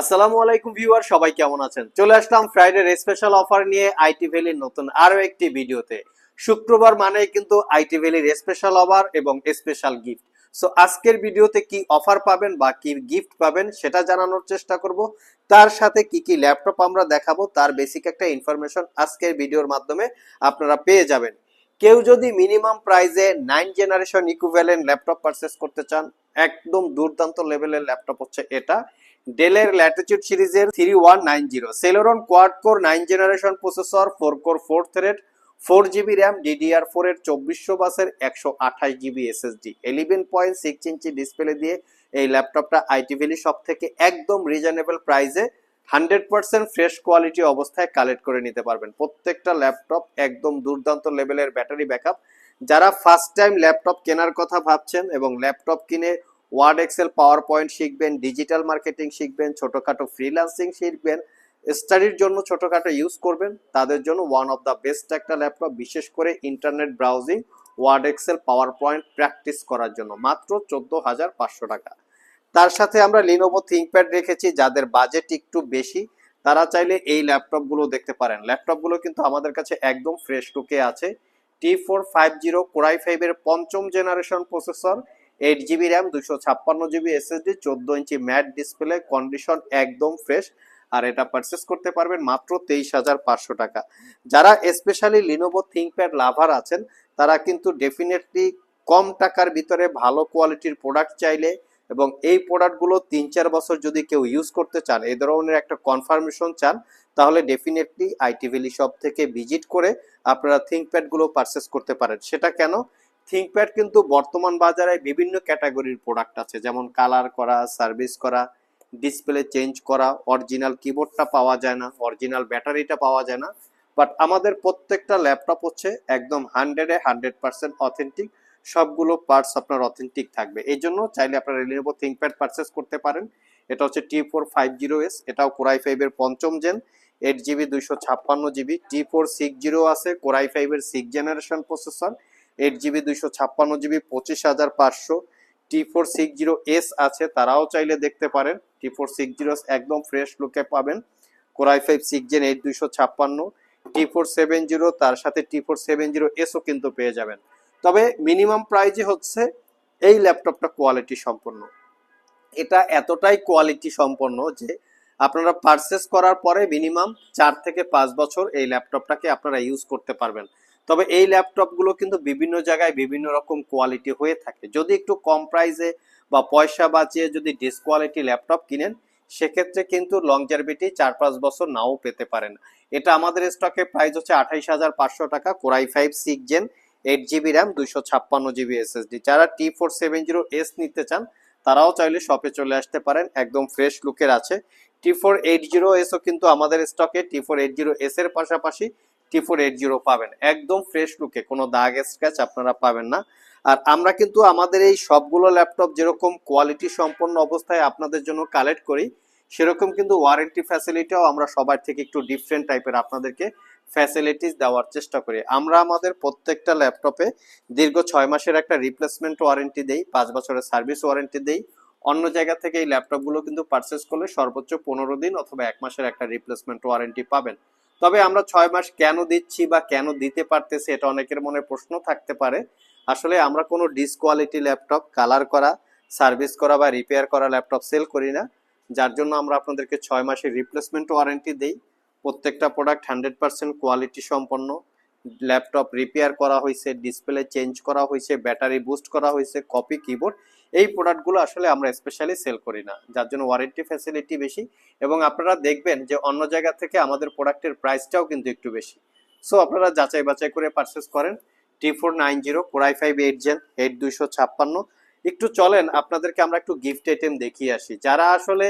আসসালামু আলাইকুম ভিউয়ার, সবাই কেমন আছেন? চলে আসলাম ফ্রাইডে স্পেশাল অফার নিয়ে আইটি ভ্যালির নতুন আরও একটি ভিডিওতে। শুক্রবার মানে কিন্তু আইটি ভ্যালির স্পেশাল অফার এবং স্পেশাল গিফট সো আজকের ভিডিওতে কি অফার পাবেন বা কি গিফট পাবেন সেটা জানানোর চেষ্টা করব। তার সাথে কি কি ল্যাপটপ আমরা দেখাবো, তার বেসিক একটা ইনফরমেশন আজকের ভিডিওর মাধ্যমে আপনারা পেয়ে যাবেন। কেউ যদি মিনিমাম প্রাইসে nine generation equivalent laptop purchase করতে চান, একদম দুর্দান্ত লেভেলের ল্যাপটপ হচ্ছে এটা। ডেলের ল্যাটিচিউড সিরিজের three one nine zero. Celeron quad core nine generation processor four core four thread four GB RAM DDR four এর চব্বিশশো বাসের একশো আঠাশ GB SSD eleven point six inch display দিয়ে এই ল্যাপটপটা আইটি ভ্যালি সব থেকে একদম রিজনেবল প্রাইসে হান্ড্রেড পার্সেন্ট ফ্রেশ কোয়ালিটি অবস্থায় কালেক্ট করে নিতে পারবেন। প্রত্যেকটা ল্যাপটপ একদম দুর্দান্ত লেভেলের ব্যাটারি ব্যাকআপ যারা ফার্স্ট টাইম ল্যাপটপ কেনার কথা ভাবছেন এবং ল্যাপটপ কিনে ওয়ার্ড এক্সেল পাওয়ার পয়েন্ট শিখবেন ডিজিটাল মার্কেটিং শিখবেন, ছোটোখাটো ফ্রিল্যান্সিং শিখবেন স্টাডির জন্য ছোটোখাটো ইউজ করবেন, তাদের জন্য ওয়ান অফ দ্য বেস্ট একটা ল্যাপটপ বিশেষ করে internet browsing Word Excel PowerPoint practice করার জন্য, মাত্র চোদ্দ হাজার পাঁচশো টাকা। তার সাথে আমরা লিনোভো থিঙ্কপ্যাড রেখেছি, যাদের বাজেট একটু বেশি, তারা চাইলে এই ল্যাপটপগুলো দেখতে পারেন। ল্যাপটপগুলো কিন্তু আমাদের কাছে একদম ফ্রেশ লুকে আছে T four five zero core i ফাইভের পঞ্চম generation processor eight GB RAM দুশো ছাপ্পান্ন জিবি এসএসডি চোদ্দ ইঞ্চি ম্যাট ডিসপ্লে কন্ডিশন একদম ফ্রেশ আর এটা পারচেস করতে পারবেন মাত্র তেইশ হাজার পাঁচশো টাকা। যারা স্পেশালি লিনোভো থিঙ্কপ্যাড লাভার আছেন, তারা কিন্তু ডেফিনেটলি কম টাকার ভিতরে ভালো কোয়ালিটির প্রোডাক্ট চাইলে এবং এই প্রোডাক্টগুলো তিন চার বছর যদি কেউ ইউজ করতে চান, এই ধরনের একটা কনফার্মেশন চান, তাহলে ডেফিনেটলি আইটি ভ্যালি শপ থেকে ভিজিট করে আপনারা থিঙ্কপ্যাডগুলো পারচেস করতে পারেন। সেটা কেন? থিঙ্কপ্যাড কিন্তু বর্তমান বাজারে বিভিন্ন ক্যাটাগরির প্রোডাক্ট আছে। যেমন কালার করা সার্ভিস করা ডিসপ্লে চেঞ্জ করা অরিজিনাল কিবোর্ডটা পাওয়া যায় না অরিজিনাল ব্যাটারিটা পাওয়া যায় না। বাট আমাদের প্রত্যেকটা ল্যাপটপ হচ্ছে একদম হান্ড্রেডে হান্ড্রেড পার্সেন্ট অথেন্টিক সবগুলো পার্টস আপনার অথেন্টিক থাকবে। এই জন্য চাইলে আপনারা রিলেভো থিঙ্কপ্যাড পারচেস করতে পারেন। এটা হচ্ছে T four five zero S এটাও কোরাই ফাইভের পঞ্চম জেন এইট জিবি দুইশো ছাপ্পান্ন GB T four six zero আছে কোরাই ফাইভের six generation processor eight GB, দুইশো ছাপ্পান্ন জিবি, পঁচিশ হাজার পাঁচশো। T four six zero S আছে, তারাও চাইলে দেখতে পারেন। টি ফোর সিক্স জিরো একদম ফ্রেশ লুকে পাবেন। Core i five six gen eight দুইশো ছাপ্পান্ন। টি ফোর সেভেন জিরো, তার সাথে টি ফোর সেভেন জিরো এসও কিন্তু পেয়ে যাবেন। তবে মিনিমাম প্রাইজে হচ্ছে এই ল্যাপটপটা কোয়ালিটি সম্পন্ন। এটা এতটাই কোয়ালিটি সম্পন্ন যে আপনারা পারচেস করার পরে মিনিমাম চার থেকে পাঁচ বছর এই ল্যাপটপটাকে আপনারা ইউজ করতে পারবেন। তবে এই ল্যাপটপগুলো কিন্তু বিভিন্ন জায়গায় বিভিন্ন রকম কোয়ালিটি হয়ে থাকে। যদি একটু কম প্রাইসে বা পয়সা বাঁচিয়ে যদি ডিসকোয়ালিটি ল্যাপটপ কিনেন, সেক্ষেত্রে কিন্তু লংজারভিটি চার পাঁচ বছর নাও পেতে পারেন। এটা আমাদের স্টকে প্রাইস হচ্ছে আঠাইশ হাজার পাঁচশো টাকা core i five six gen eight GB RAM দুইশো ছাপ্পান্ন জিবি এসএসডি যারা T four seven zero S নিতে চান, তারাও চাইলে শপে চলে আসতে পারেন, একদম ফ্রেশ লুকের আছে। টি ফোর এইট জিরো এসও কিন্তু আমাদের স্টকে T four eight zero S এর পাশাপাশি টি ফোর এইট জিরো পাবেন। একদম ফ্রেশ লুকে কোনো দাগ স্ক্র্যাচ আপনারা পাবেন না। আর আমরা কিন্তু আমাদের এই সবগুলো ল্যাপটপ যেরকম কোয়ালিটি সম্পন্ন অবস্থায় আপনাদের জন্য কালেক্ট করি, সেরকম কিন্তু ওয়ারেন্টি ফ্যাসিলিটিও আমরা সবার থেকে একটু ডিফারেন্ট টাইপের আপনাদেরকে ফ্যাসিলিটিস দেওয়ার চেষ্টা করি। আমরা আমাদের প্রত্যেকটা ল্যাপটপে দীর্ঘ ছয় মাসের একটা রিপ্লেসমেন্ট ওয়ারেন্টি দেই, পাঁচ বছরের সার্ভিস ওয়ারেন্টি দেই। অন্য জায়গা থেকে এই ল্যাপটপগুলো কিন্তু পারচেস করলে সর্বোচ্চ পনেরো দিন অথবা এক মাসের একটা রিপ্লেসমেন্ট ওয়ারেন্টি পাবেন। তবে আমরা ছয় মাস কেন দিচ্ছি বা কেন দিতে পারতেছি এটা অনেকের মনে প্রশ্ন থাকতে পারে। আসলে আমরা কোনো ডিসকোয়ালিটি ল্যাপটপ, কালার করা, সার্ভিস করা বা রিপেয়ার করা ল্যাপটপ সেল করি না। যার জন্য আমরা আপনাদেরকে ছয় মাসের রিপ্লেসমেন্ট ওয়ারেন্টি দিই। প্রত্যেকটা প্রোডাক্ট হান্ড্রেড পার্সেন্ট কোয়ালিটি সম্পন্ন। ল্যাপটপ রিপেয়ার করা হয়েছে, ডিসপ্লে চেঞ্জ করা হয়েছে, ব্যাটারি বুস্ট করা হয়েছে, কপি, কিবোর্ড। এই প্রোডাক্টগুলো আসলে আমরা স্পেশালি সেল করি না। যার জন্য ওয়ারেন্টি ফ্যাসিলিটি বেশি এবং আপনারা দেখবেন যে অন্য জায়গা থেকে আমাদের প্রোডাক্টের প্রাইসটাও কিন্তু একটু বেশি। সো আপনারা যাচাই বাছাই করে পারচেস করেন। T four nine zero core i five eight gen eight দুইশো ছাপ্পান্ন। একটু চলেন, আপনাদেরকে আমরা একটু গিফট আইটেম দেখিয়ে আসি। যারা আসলে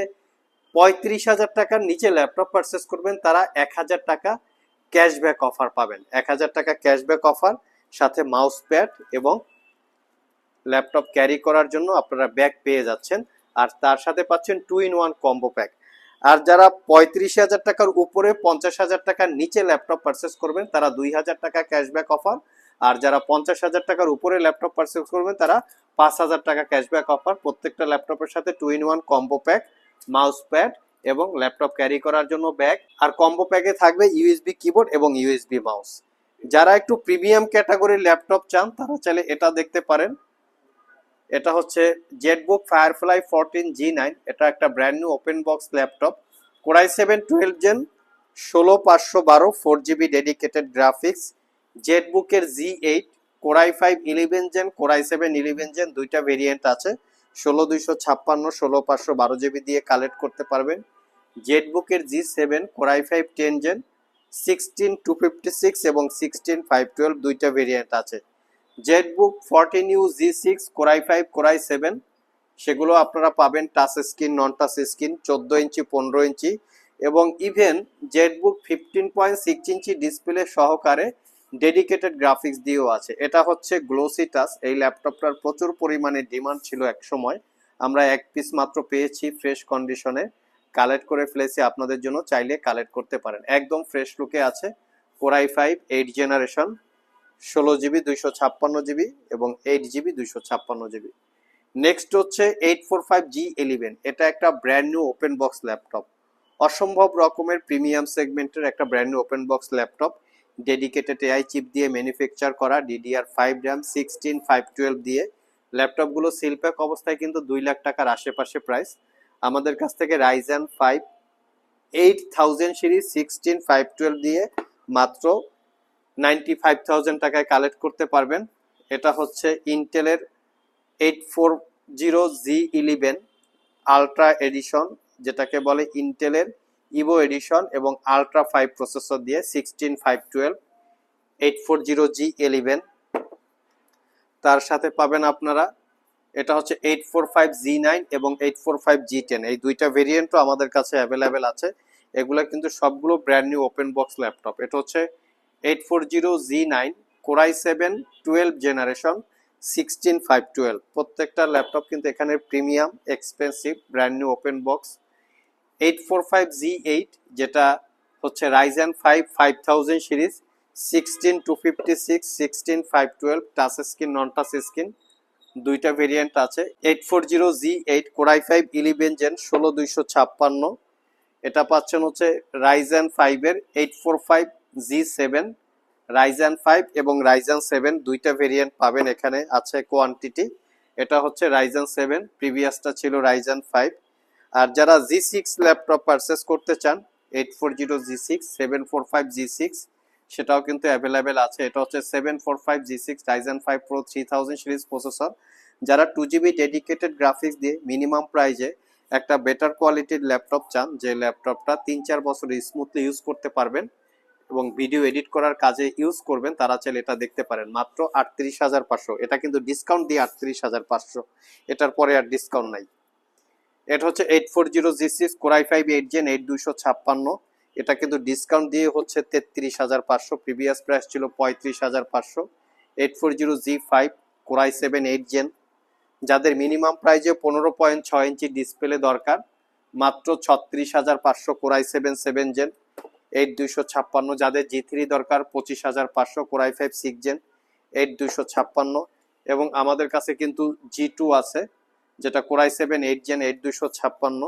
পঁয়ত্রিশ হাজার টাকার নিচে ল্যাপটপ পারচেস করবেন, তারা এক হাজার টাকা ক্যাশব্যাক অফার পাবেন। এক হাজার টাকা ক্যাশব্যাক অফার সাথে মাউস প্যাড এবং ল্যাপটপ ক্যারি করার জন্য আপনারা ব্যাগ পেয়ে যাচ্ছেন। আর তার সাথে পাচ্ছেন two in one combo pack আর যারা পঁয়ত্রিশ হাজার টাকার উপরে পঞ্চাশ হাজার টাকার নিচে ল্যাপটপ পারচেস করবেন, তারা দুই হাজার টাকা ক্যাশব্যাক অফার আর যারা পঞ্চাশ হাজার টাকার উপরে ল্যাপটপ পারচেস করবেন, তারা পাঁচ হাজার টাকা ক্যাশব্যাক অফার প্রত্যেকটা ল্যাপটপের সাথে two in one combo pack mouse pad এবং ল্যাপটপ ক্যারি করার জন্য ব্যাগ আর কম্বো প্যাকে থাকবে ইউএসবি কিবোর্ড এবং ইউএসবি মাউস যারা একটু প্রিমিয়াম ক্যাটাগরির ল্যাপটপ চান, তারা চাইলে এটা দেখতে পারেন। এটা হচ্ছে ZBook Firefly fourteen G nine এটা একটা brand new open box laptop core i seven twelve gen ষোলো পাঁচশো বারো four GB dedicated graphics জেটবুকের G eight core i five eleven gen core i seven eleven gen দুইটা variant আছে, ষোলো দুইশো ছাপ্পান্ন, ষোলো পাঁচশো বারো জিবি দিয়ে কালেক্ট করতে পারবেন জেটবুকের G seven core i five ten gen sixteen two fifty six এবং সিক্সটিন ফাইভ টুয়েলভ দুইটা ভেরিয়েন্ট আছে। ZBook fourteen U G six core i five core i seven সেগুলো আপনারা পাবেন touch screen non touch screen চোদ্দ inch, পনেরো inch এবং even ZBook fifteen point six inch display সহকারে ডেডিকেটেড গ্রাফিক্স দিয়েও আছে। এটা হচ্ছে গ্লোসি টাচ এই ল্যাপটপটার প্রচুর পরিমাণে ডিমান্ড ছিল এক সময় আমরা এক পিস মাত্র পেয়েছি ফ্রেশ কন্ডিশনে কালেক্ট করে ফেলেছি, আপনাদের জন্য চাইলে কালেক্ট করতে পারেন। একদম ফ্রেশ লুকে আছে। Core i five eight generation ষোলো জিবি, দুইশো ছাপ্পান্ন জিবি এবং এইট জিবি, দুইশো ছাপ্পান্ন জিবি। নেক্সট হচ্ছে eight four five G eleven এটা একটা brand new open box laptop অসম্ভব রকমের প্রিমিয়াম সেগমেন্টের একটা brand new open box laptop dedicated AI chip দিয়ে ম্যানুফ্যাকচার করা DDR five RAM sixteen five twelve দিয়ে। ল্যাপটপগুলো সিলপ্যাক অবস্থায় কিন্তু দুই লাখ টাকার আশেপাশে প্রাইস আমাদের কাছ থেকে Ryzen five eight thousand series sixteen five twelve দিয়ে মাত্র নাইনটি ফাইভ থাউজেন্ড টাকায় কালেক্ট করতে পারবেন। এটা হচ্ছে ইন্টেলের eight four zero G eleven ultra edition যেটাকে বলে ইন্টেলের ইভো এডিশন এবং আলট্রা ফাইভ প্রসেসর দিয়ে sixteen five twelve eight four zero G eleven তার সাথে পাবেন আপনারা, এটা হচ্ছে eight four five G nine এবং eight four five G ten এই দুইটা ভেরিয়েন্টও আমাদের কাছে অ্যাভেলেবেল আছে। এগুলো কিন্তু সবগুলো brand new open box laptop এটা হচ্ছে eight four zero G nine core i seven twelve generation sixteen five twelve প্রত্যেকটা ল্যাপটপ কিন্তু এখানে premium expensive brand new open box eight four five G eight যেটা হচ্ছে Ryzen five five thousand series sixteen two fifty six sixteen five twelve touch screen non touch screen দুইটা variant আছে। Eight four zero G eight core i five eleven gen ষোলো দুইশো ছাপ্পান্ন। এটা পাচ্ছেন হচ্ছে রাইজেন ফাইভের eight four five G seven Ryzen five এবং রাইজেন সেভেন দুইটা ভেরিয়েন্ট পাবেন এখানে, আছে কোয়ান্টিটি এটা হচ্ছে রাইজেন সেভেন প্রিভিয়াসটা ছিল রাইজেন ফাইভ আর যারা জি সিক্স ল্যাপটপ পারচেস করতে চান eight four zero G six seven four five G six সেটাও কিন্তু অ্যাভেলেবেল আছে। এটা হচ্ছে seven four five G six Ryzen five pro three thousand series processor যারা টু জিবি ডেডিকেটেড গ্রাফিক্স দিয়ে মিনিমাম প্রাইজে একটা বেটার কোয়ালিটির ল্যাপটপ চান, যে ল্যাপটপটা তিন চার বছর স্মুথলি ইউজ করতে পারবেন এবং ভিডিও এডিট করার কাজে ইউজ করবেন, তারা চাইলে এটা দেখতে পারেন। মাত্র আটত্রিশ হাজার পাঁচশো। এটা কিন্তু ডিসকাউন্ট দিয়ে আটত্রিশ হাজার পাঁচশো। এটার পরে আর ডিসকাউন্ট নাই। এটা হচ্ছে eight four zero G six core i five eight gen eight দুইশো ছাপ্পান্ন এটা কিন্তু ডিসকাউন্ট দিয়ে হচ্ছে তেত্রিশ হাজার পাঁচশো। প্রিভিয়াস প্রাইস ছিল পঁয়ত্রিশ হাজার পাঁচশো। Eight four zero G five core i seven eight gen যাদের মিনিমাম প্রাইজে পনেরো পয়েন্ট ছয় ইঞ্চি ডিসপ্লে দরকার, মাত্র ছত্রিশ হাজার পাঁচশো core i seven seven gen eight দুইশো ছাপ্পান্ন যাদের জি থ্রি দরকার, পঁচিশ হাজার পাঁচশো core i five six gen eight দুইশো ছাপ্পান্ন এবং আমাদের কাছে কিন্তু জি টু আছে, যেটা core i seven eight gen eight দুইশো ছাপ্পান্ন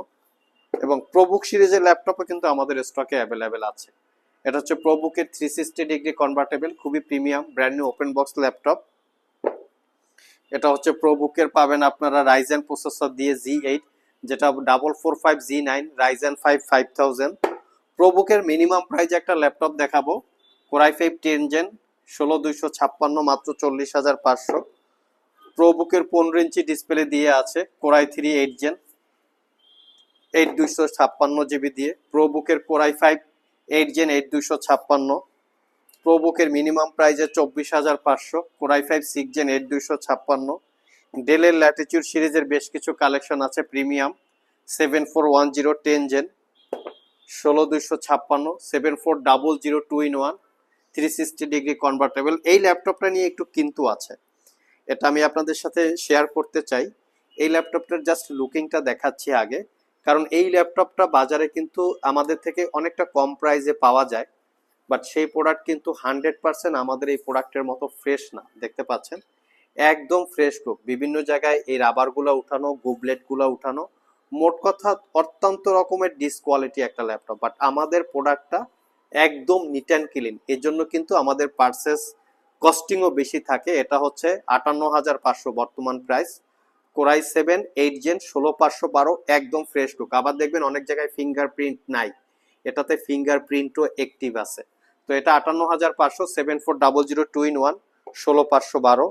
এবং প্রবুক সিরিজের ল্যাপটপও কিন্তু আমাদের স্টকে অ্যাভেলেবেল আছে। এটা হচ্ছে প্রবুকের থ্রি সিক্সটি ডিগ্রি কনভার্টেবল খুবই premium brand new open box laptop. এটা হচ্ছে প্রবুকের পাবেন আপনারা রাইজেন প্রসেসর দিয়ে জি এইট যেটা double four five G nine Ryzen five five thousand প্রবুকের minimum প্রাইজে একটা ল্যাপটপ দেখাবো। কোরাই ফাইভ টেন জেন ষোলো দুইশো ছাপ্পান্ন, মাত্র চল্লিশ হাজার পাঁচশো। প্রোবুকের পনেরো ইঞ্চি ডিসপ্লে দিয়ে আছে core i three eight gen eight দুইশো ছাপ্পান্ন জিবি দিয়ে। প্রোবুকের core i five eight gen eight দুইশো ছাপ্পান্ন। প্রোবুকের মিনিমাম প্রাইজে চব্বিশ হাজার পাঁচশো core i five six gen eight দুইশো ছাপ্পান্ন। ডেলের ল্যাটিচিউড সিরিজের বেশ কিছু কালেকশন আছে premium seven four one zero ten gen ষোলো দুইশো ছাপ্পান্ন seven four double zero two in one three sixty degree convertible এই ল্যাপটপটা নিয়ে একটু কিন্তু আছে। এটা আমি আপনাদের সাথে শেয়ার করতে চাই। এই ল্যাপটপটার জাস্ট লুকিংটা দেখাচ্ছি আগে। কারণ এই ল্যাপটপটা বাজারে কিন্তু আমাদের থেকে অনেকটা কম প্রাইসে পাওয়া যায়। বাট সেই প্রোডাক্ট কিন্তু হান্ড্রেড পার্সেন্ট আমাদের এই প্রোডাক্টের মতো ফ্রেশ না। দেখতে পাচ্ছেন? একদম ফ্রেশ লুক বিভিন্ন জায়গায় এই রাবারগুলো উঠানো গুবলেটগুলো উঠানো। মোট কথা অত্যন্ত রকমের ডিসকোয়ালিটি একটা ল্যাপটপ বাট আমাদের প্রোডাক্টটা একদম নিট অ্যান্ড ক্লিন এর জন্য কিন্তু আমাদের পার্সেস কস্টিংও বেশি থাকে। এটা হচ্ছে আটান্ন হাজার পাঁচশো বর্তমান price core i seven eight gen ষোলো পাঁচশো বারো, একদম ফ্রেশ লুক আবার দেখবেন অনেক জায়গায় ফিঙ্গারপ্রিন্ট নাই। এটাতে ফিঙ্গারপ্রিন্টও অ্যাক্টিভ আছে। তো এটা আটান্ন হাজার পাঁচশো seven four double zero two in one ষোলো পাঁচশো বারো।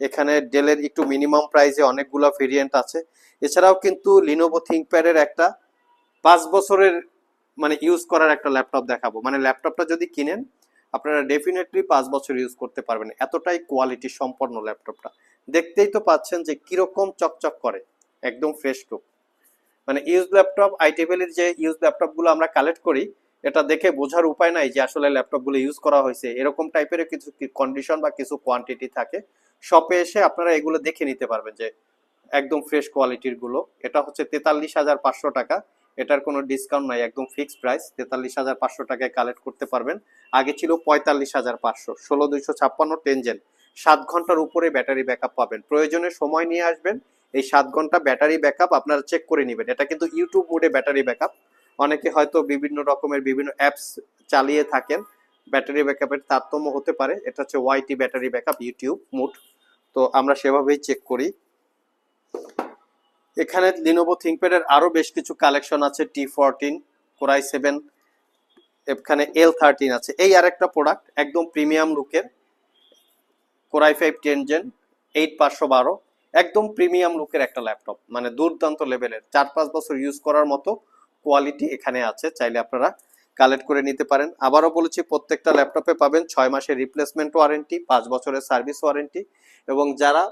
এখানে ডেলের একটু মিনিমাম প্রাইসে অনেকগুলো ভেরিয়েন্ট আছে। এছাড়াও কিন্তু লিনোভো থিঙ্কপ্যাডের একটা পাঁচ বছরের মানে ইউজ করার একটা ল্যাপটপ দেখাবো। মানে ল্যাপটপটা যদি কিনেন, আপনারা ডেফিনেটলি পাঁচ বছর ইউজ করতে পারবেন। এতটাই কোয়ালিটি সম্পন্ন ল্যাপটপটা দেখতেই তো পাচ্ছেন যে কীরকম চকচক করে। একদম ফ্রেশ লুক মানে ইউজ ল্যাপটপ আইটিভেলের যে ইউজ ল্যাপটপগুলো আমরা কালেক্ট করি এটা দেখে বোঝার উপায় নাই যে আসলে ল্যাপটপগুলো ইউজ করা হয়েছে। এরকম টাইপের কিছু কন্ডিশন বা কিছু কোয়ান্টিটি থাকে শপে এসে আপনারা এগুলো দেখে নিতে পারবেন যে একদম ফ্রেশ কোয়ালিটিরগুলো। এটা হচ্ছে তেতাল্লিশ হাজার পাঁচশো টাকা। এটার কোনো ডিসকাউন্ট নাই, একদম ফিক্সড প্রাইস তেতাল্লিশ হাজার পাঁচশো টাকায় কালেক্ট করতে পারবেন। আগে ছিল পঁয়তাল্লিশ হাজার পাঁচশো। ষোলো দুইশো ছাপ্পান্ন টেনজেন সাত ঘণ্টার উপরে ব্যাটারি ব্যাকআপ পাবেন। প্রয়োজনে সময় নিয়ে আসবেন। এই সাত ঘণ্টা ব্যাটারি ব্যাকআপ আপনারা চেক করে নেবেন। এটা কিন্তু ইউটিউব মোডে ব্যাটারি ব্যাকআপ অনেকে হয়তো বিভিন্ন রকমের বিভিন্ন অ্যাপস চালিয়ে থাকেন। ব্যাটারি ব্যাকআপের তারতম্য হতে পারে। এটা হচ্ছে ওয়াইটি ব্যাটারি ব্যাকআপ ইউটিউব মোড তো আমরা সেভাবেই চেক করি। এখানে লিনোভো থিঙ্কপ্যাডের আরও বেশ কিছু কালেকশন আছে। টি ফোরটিন কোরাই সেভেন এখানে এল থার্টিন আছে। এই আরেকটা প্রোডাক্ট একদম প্রিমিয়াম লুকের core i five ten gen eight পাঁচশো বারো একদম প্রিমিয়াম লুকের একটা ল্যাপটপ মানে দুর্দান্ত লেভেলের চার পাঁচ বছর ইউজ করার মতো কোয়ালিটি এখানে আছে, চাইলে আপনারা কালেক্ট করে নিতে পারেন। আবারও বলেছি, প্রত্যেকটা ল্যাপটপে পাবেন ছয় মাসের রিপ্লেসমেন্ট ওয়ারেন্টি পাঁচ বছরের সার্ভিস ওয়ারেন্টি এবং যারা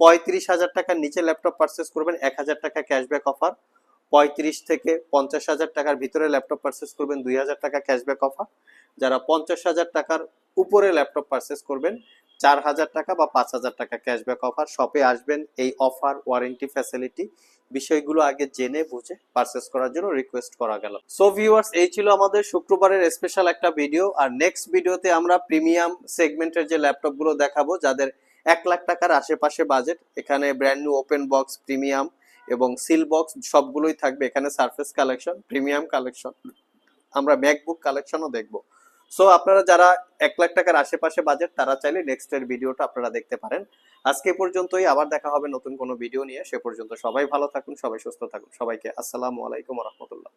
পঁয়ত্রিশ হাজার টাকার নিচে ল্যাপটপ পারচেস করবেন, এক হাজার টাকা ক্যাশব্যাক অফার পঁয়ত্রিশ থেকে পঞ্চাশ হাজার টাকার ভিতরে ল্যাপটপ পারচেস করবেন, দুই হাজার টাকা ক্যাশব্যাক অফার যারা পঞ্চাশ হাজার টাকার উপরে ল্যাপটপ পারচেস করবেন, চার হাজার টাকা বা পাঁচ হাজার টাকা ক্যাশব্যাক অফার শপে আসবেন, এই অফার ওয়ারেন্টি ফ্যাসিলিটি বিষয়গুলো আগে জেনে বুঝে পারচেস করার জন্য রিকোয়েস্ট করা গেল। সো ভিউয়ার্স এই ছিল আমাদের শুক্রবারের স্পেশাল একটা ভিডিও আর নেক্সট ভিডিওতে আমরা প্রিমিয়াম সেগমেন্টের যে ল্যাপটপগুলো দেখাবো, যাদের এক লাখ টাকার আশেপাশে বাজেট এখানে brand new open box premium এবং সিল বক্স সবগুলোই থাকবে। এখানে সারফেস কালেকশন প্রিমিয়াম কালেকশন আমরা ম্যাকবুক কালেকশনও দেখব। সো আপনারা যারা এক লাখ টাকার আশেপাশে বাজেট তারা চাইলে নেক্সট এর ভিডিওটা আপনারা দেখতে পারেন। আজকে পর্যন্তই, আবার দেখা হবে নতুন কোনো ভিডিও নিয়ে। সে পর্যন্ত সবাই ভালো থাকুন, সবাই সুস্থ থাকুন। সবাইকে আসসালামু আলাইকুম রহমতুল্লাহ।